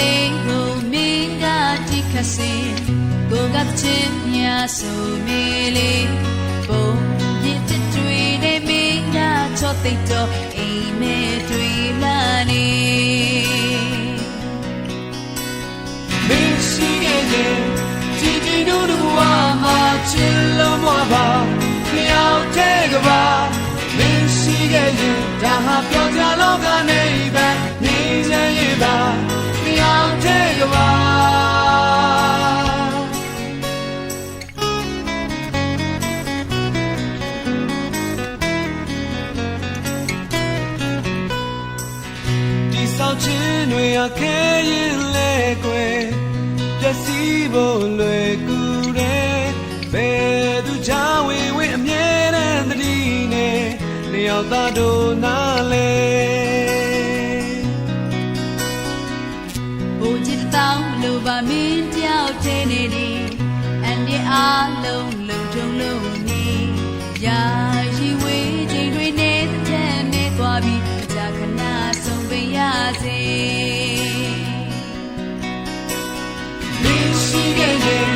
လေးကိုမင်းကတိခတ်စေကိုကချင်းညာဆိုမေလေးပုံပြစ်တွေနဲ့မင်းကချော့သိတော့အိမ်မဲတွေလာနေမင်းရှိခဲ့တဲ့ကြည်ကြည်တို့တို့ဘဝမှာချစ်လုံးမပါမြောက်တဲ့ကဘာမင်းရှိခဲ့ရင်ဒါဟာပြောကြလောကနေပဲနေစရင်ပါမြောက်တဲ့ကဘာဒီ ဆောင်ချင်းတွေအခဲရင်လဲကွယ်ပျက်စီးဖို့လွယ်ကူတယ်ဘယ်သူချဝေဝေအမြဲတမ်းသတိနဲ့လျောက်သားတို့နားလဲ မင်းတယောက်တည်းနေဒီအန်ဒီအားလုံးလုံးထုံလုံးနေရာရှိဝေးချိန်တွေနဲ့တဲ့နဲ့သွားပြီးကြာခဏဆုံးပင်ရစေမင်းရှိခဲ့ရင်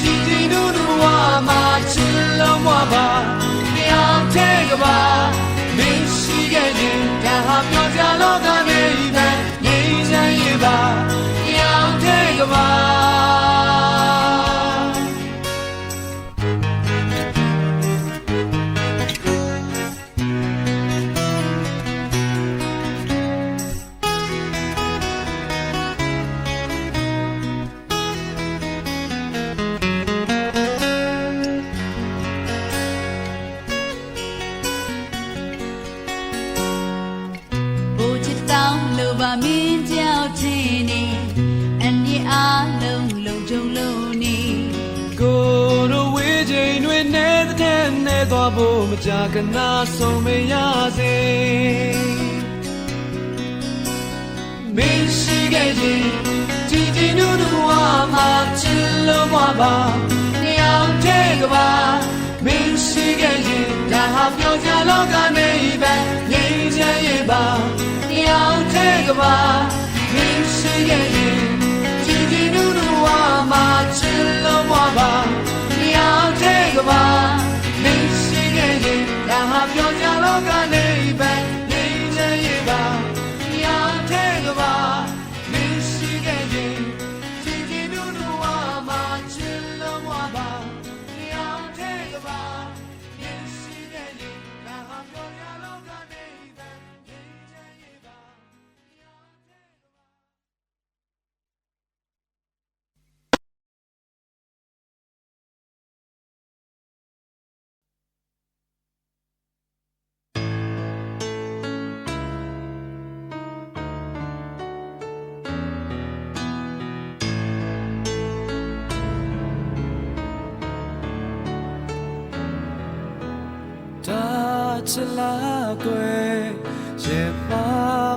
ကြည်ကြည်တို့တို့ဘဝမှာချစ်လုံးမပါလျောက်တဲ့ကဘာ ဖို့မကြာခဏဆုံးမရစေမင်းရှိခဲ့ခြင်းကြည်ကြည်နုနုဝါမှာချစ်လို့မပါညောင်တဲ့ကပါမင်းရှိခဲ့ခြင်းဒါဟာပြောကြလောကနေပဲငြိမ်းချမ်းရေးပါညောင်တဲ့ကပါမင်းရှိခဲ့ ချလာကွယ်ရေပါ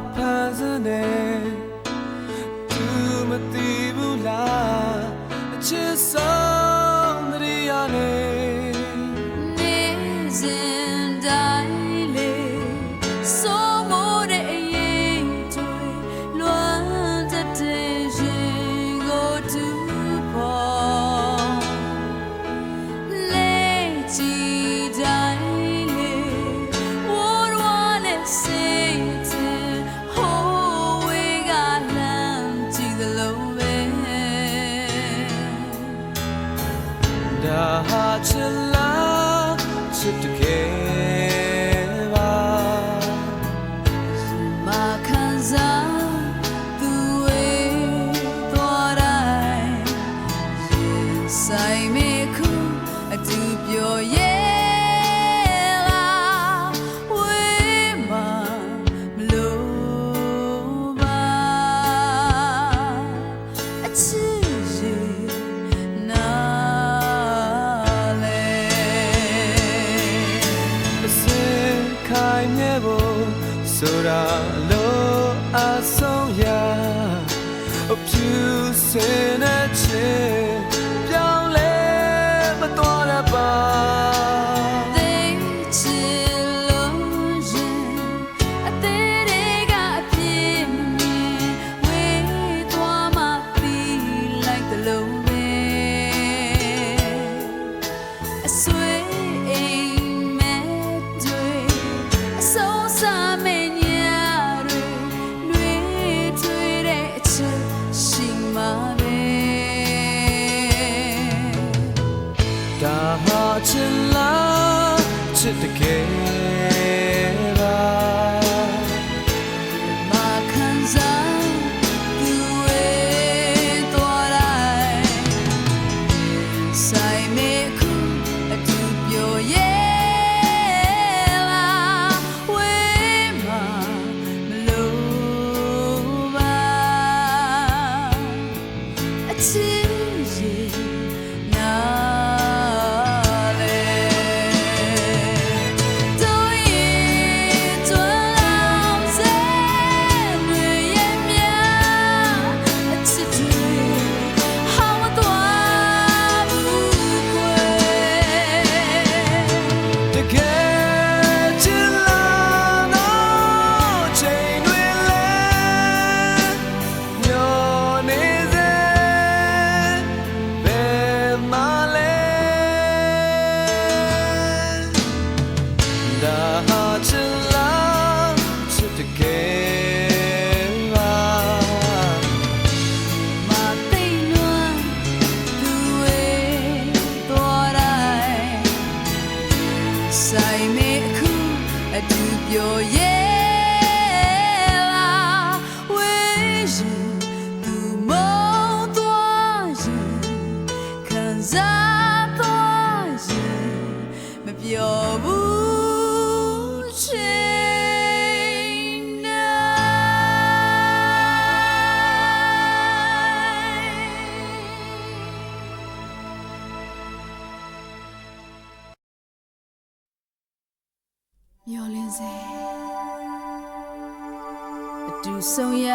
ဆုံးရ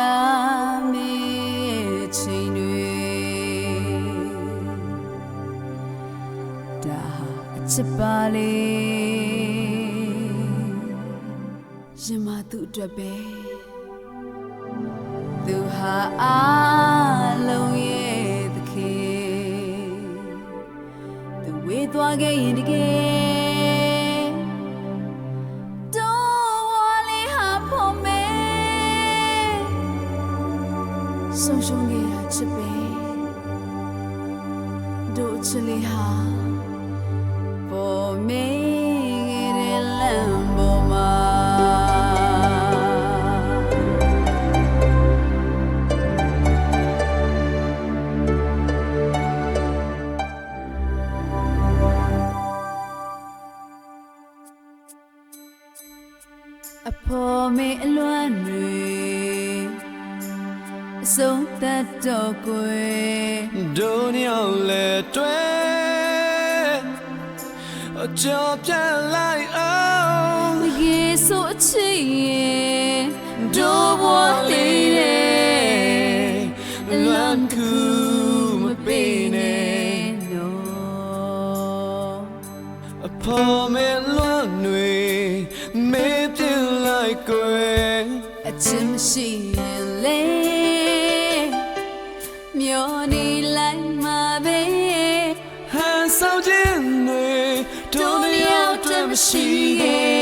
မေချိန်တွေဒါအချစ်ပါလေရမသူအတွက်ပဲသူဟာအားလုံးရဲ့သခင်သူဝေးသွားခဲ့ရင်တကယ် အဖော်မေအလွမ်းတွေအဆုံးသတ်တော့ကိုယ်ဒုညောင်းလေတွေအကြောပြန်လိုက်အောင်ရေဆိုအချစ်ရင်ဒိုးဘွားလေးရဲ့ ဒုတိယအတွက်မရှိခဲ့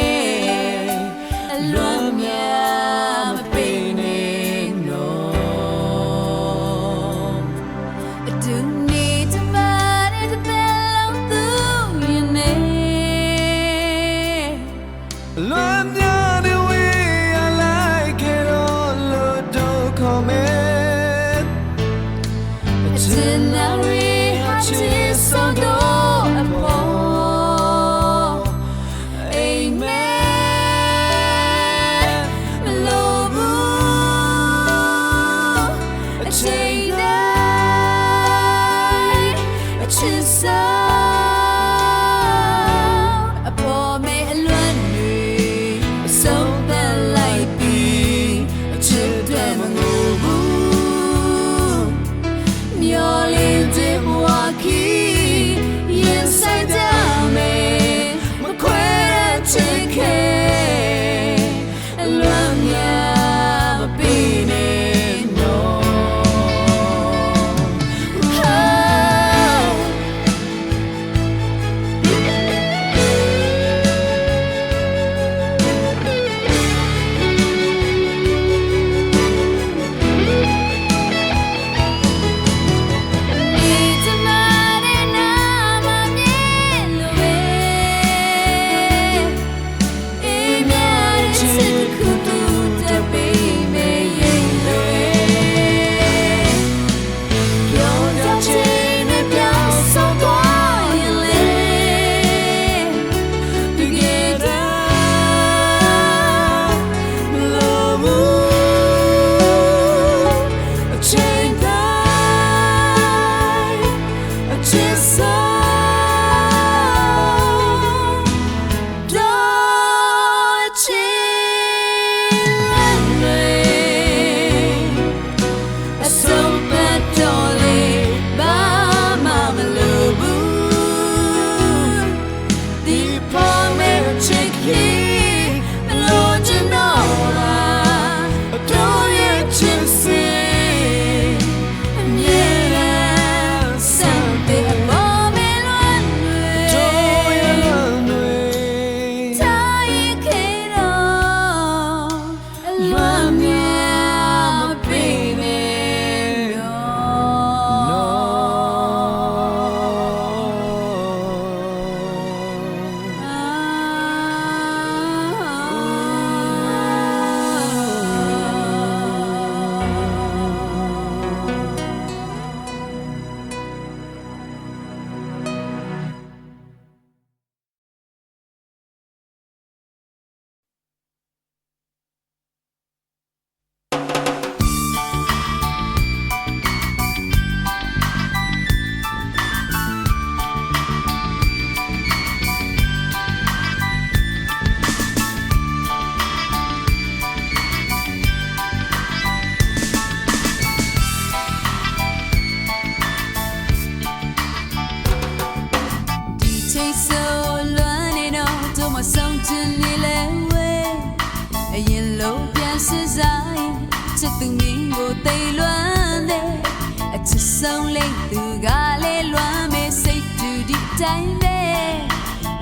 တိုင်းပဲ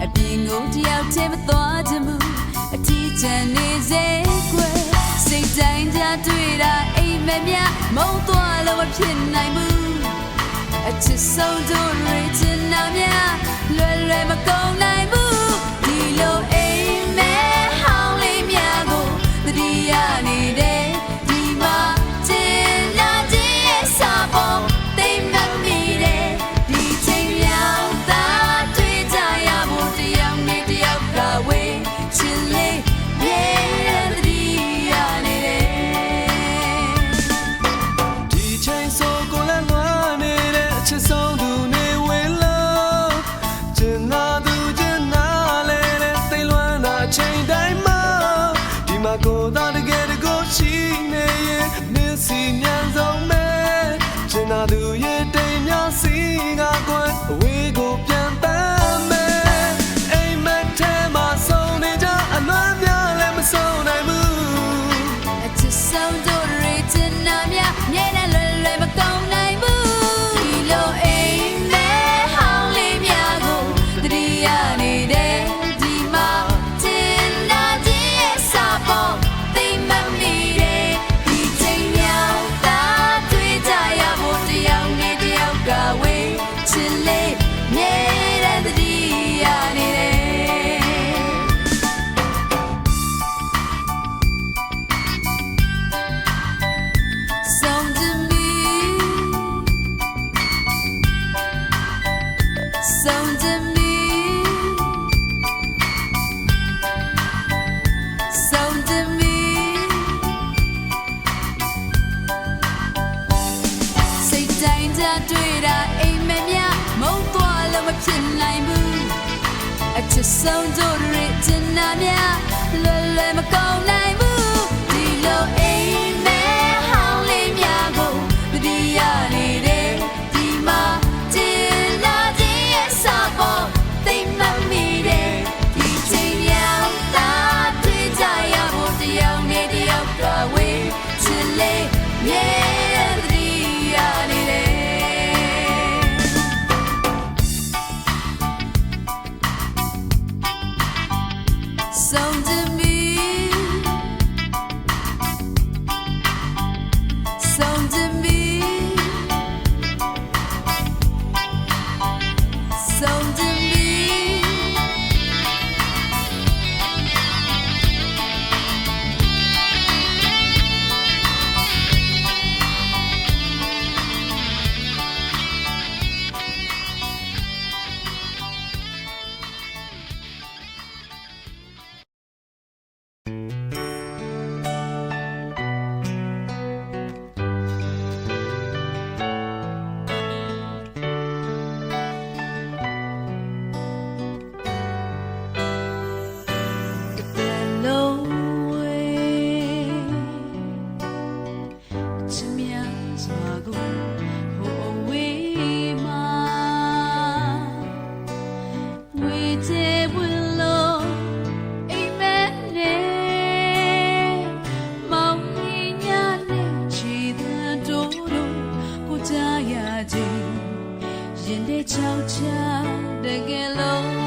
အပြင်ကိုတယောက်တည်းမသွားချင်ဘူးအထီးချန်နေစေကွယ်စိတ်တိုင်းကြတွေ့တာအိမ်မက်များမုံသွားလို့မဖြစ်နိုင်ဘူးအချစ်ဆုံးတို့ရချင်နာများလွယ်လွယ်မကုန်နိုင်ဘူးဒီလို ဆုံးတို့ရစ်တင်နာမြလွယ်လွယ်မကုန်နိုင်ဘူးဒီလိုအိမ် ချတကယ်လို့